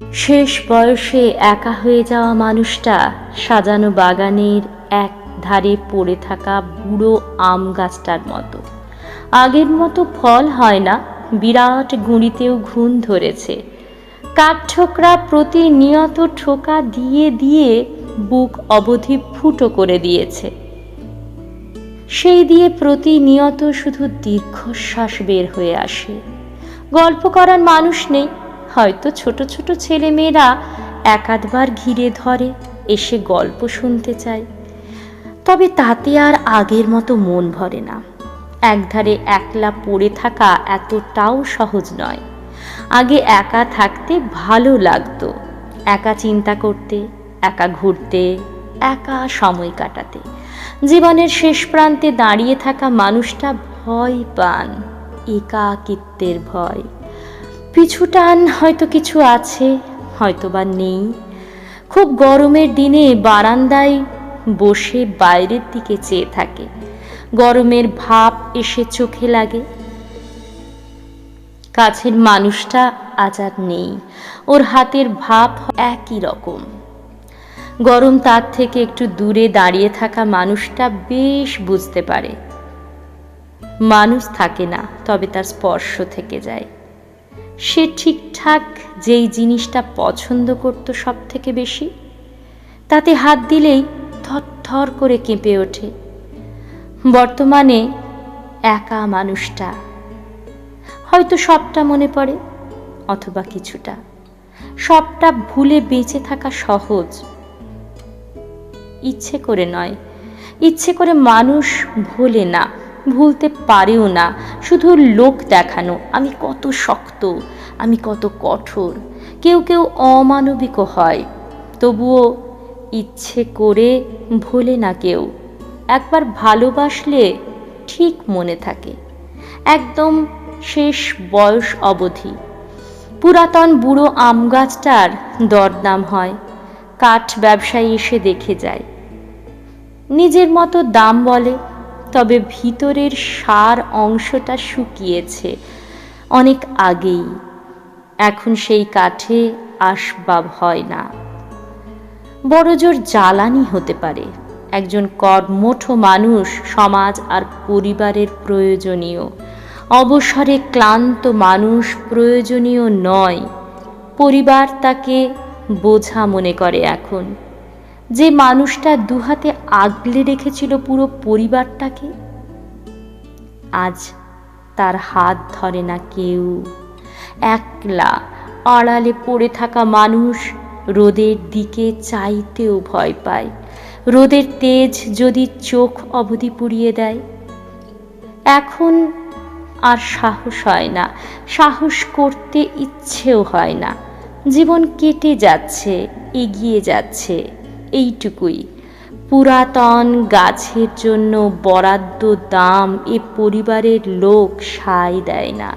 শেষ বয়সে একা হয়ে যাওয়া মানুষটা সাজানো বাগানের এক ধারে পড়ে থাকা বুড়ো আম গাছটার মতো। আগের মতো ফল হয় না, বিরাট গুঁড়িতেও ঘুণ ধরেছে। কাঠঠোকরা প্রতিনিয়ত ঠোকা দিয়ে দিয়ে বুক অবধি ফুটো করে দিয়েছে। সেই দিয়ে প্রতিনিয়ত শুধু দীর্ঘশ্বাস বের হয়ে আসে। গল্প করার মানুষ নেই হয়তো ছোট ছোট ছেলে মেয়েরা একাধবার ঘিরে ধরে, এসে গল্প শুনতে চায়। তবে তাতে আর আগের মতো মন ভরে না। একধারে একলা পড়ে থাকা এতটাও সহজ নয়। আগে একা থাকতে ভালো লাগতো। একা চিন্তা করতে, একা ঘুরতে, একা সময় কাটাতে। জীবনের শেষ প্রান্তে দাঁড়িয়ে থাকা মানুষটা ভয় পান, একাকিত্বের ভয়। পিছু টান হয়তো কিছু আছে হয়তো বা নেই। খুব গরমের দিনে বারান্দায় বসে বাইরের দিকে চেয়ে থাকে। গরমের ভাব এসে চোখে লাগে। কাছের মানুষটা আজ আর নেই। ওর হাতের ভাব একই রকম। গরম তার থেকে একটু দূরে দাঁড়িয়ে থাকা মানুষটা বেশ বুঝতে পারে। মানুষ থাকে না, তবে তার স্পর্শ থেকে যায়। সে ঠিকঠাক যেই জিনিসটা পছন্দ করত সব থেকে বেশি? তাতে হাত দিলেই থর করে কেঁপে ওঠে। বর্তমানে একা মানুষটা। হয়তো সবটা মনে পড়ে, অথবা কিছুটা। সবটা ভুলে বেঁচে থাকা সহজ। ইচ্ছে করে নয়। ইচ্ছে করে মানুষ ভোলে না। ভুলতে পারেও না। শুধু লোক দেখানো। আমি কত শক্ত, আমি কত কঠোর। কেউ কেউ অমানবিকও হয়। তবুও ইচ্ছে করে ভোলে না কেউ। একবার ভালোবাসলে ঠিক মনে থাকে। একদম শেষ বয়স অবধি। পুরাতন বুড়ো আম গাছটার দরদাম হয়। কাঠ ব্যবসায়ী এসে দেখে যায়। নিজের মতো দাম বলে। তবে ভিতরের সার অংশটা শুকিয়েছে অনেক আগেই। এখন সেই কাঠে আসবাব হয় না। বড় জোর জ্বালানি হতে পারে। একজন কর্মঠ মানুষ, সমাজ আর পরিবারের প্রয়োজনীয়। অবসরে ক্লান্ত মানুষ প্রয়োজনীয় নয়। পরিবার তাকে বোঝা মনে করে এখন। যে মানুষটা দুহাতে আগলে রেখেছিল পুরো পরিবারটাকে, আজ তার হাত ধরে না কেউ। একলা আড়ালে পড়ে থাকা মানুষ রোদের দিকে চাইতেও ভয় পায়। রোদের তেজ যদি চোখ অবধি পুড়িয়ে দেয়, এখন আর সাহস হয় না। সাহস করতে ইচ্ছেও হয় না। জীবন কেটে যাচ্ছে, এগিয়ে যাচ্ছে। এইটুকুই। পুরাতন গাছের জন্য বরাদ্দ দাম এ পরিবারের লোক সায় দেয় না।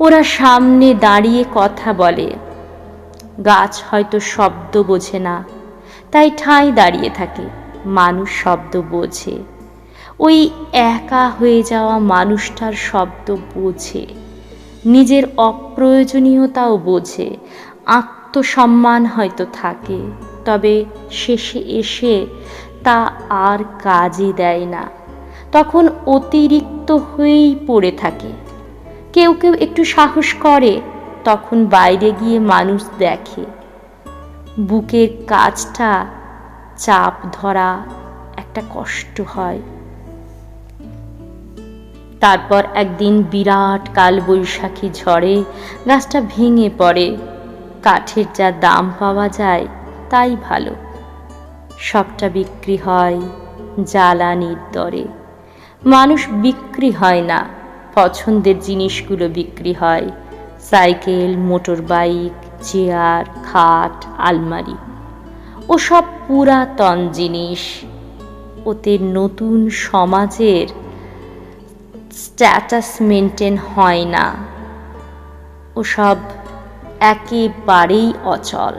ওরা সামনে দাঁড়িয়ে কথা বলে। গাছ হয়তো শব্দ বোঝে না, তাই ঠাঁই দাঁড়িয়ে থাকে। মানুষ শব্দ বোঝে। ওই একা হয়ে যাওয়া মানুষটার শব্দ বোঝে। নিজের অপ্রয়োজনীয়তাও বোঝে। আত্মসম্মান হয়তো থাকে, তবে শেষে এসে তা আর কাজে দেয় না। তখন অতিরিক্ত হয়েই পড়ে থাকে। কেউ কেউ একটু সাহস করে, তখন বাইরে গিয়ে মানুষ দেখে। বুকের কাজটা চাপ ধরা একটা কষ্ট হয়। তারপর একদিন বিরাট কালবৈশাখী ঝড়ে গাছটা ভেঙে পড়ে। কাঠের যা দাম পাওয়া যায় তাই ভালো। সবটা বিক্রি হয় জ্বালানির দরে। মানুষ বিক্রি হয় না, পছন্দের জিনিসগুলো বিক্রি হয়। সাইকেল মোটর বাইক চেয়ার, খাট, আলমারি। ওসব পুরাতন জিনিস। ওতে নতুন সমাজের স্ট্যাটাস মেনটেন হয় না। ওসব একেবারেই অচল।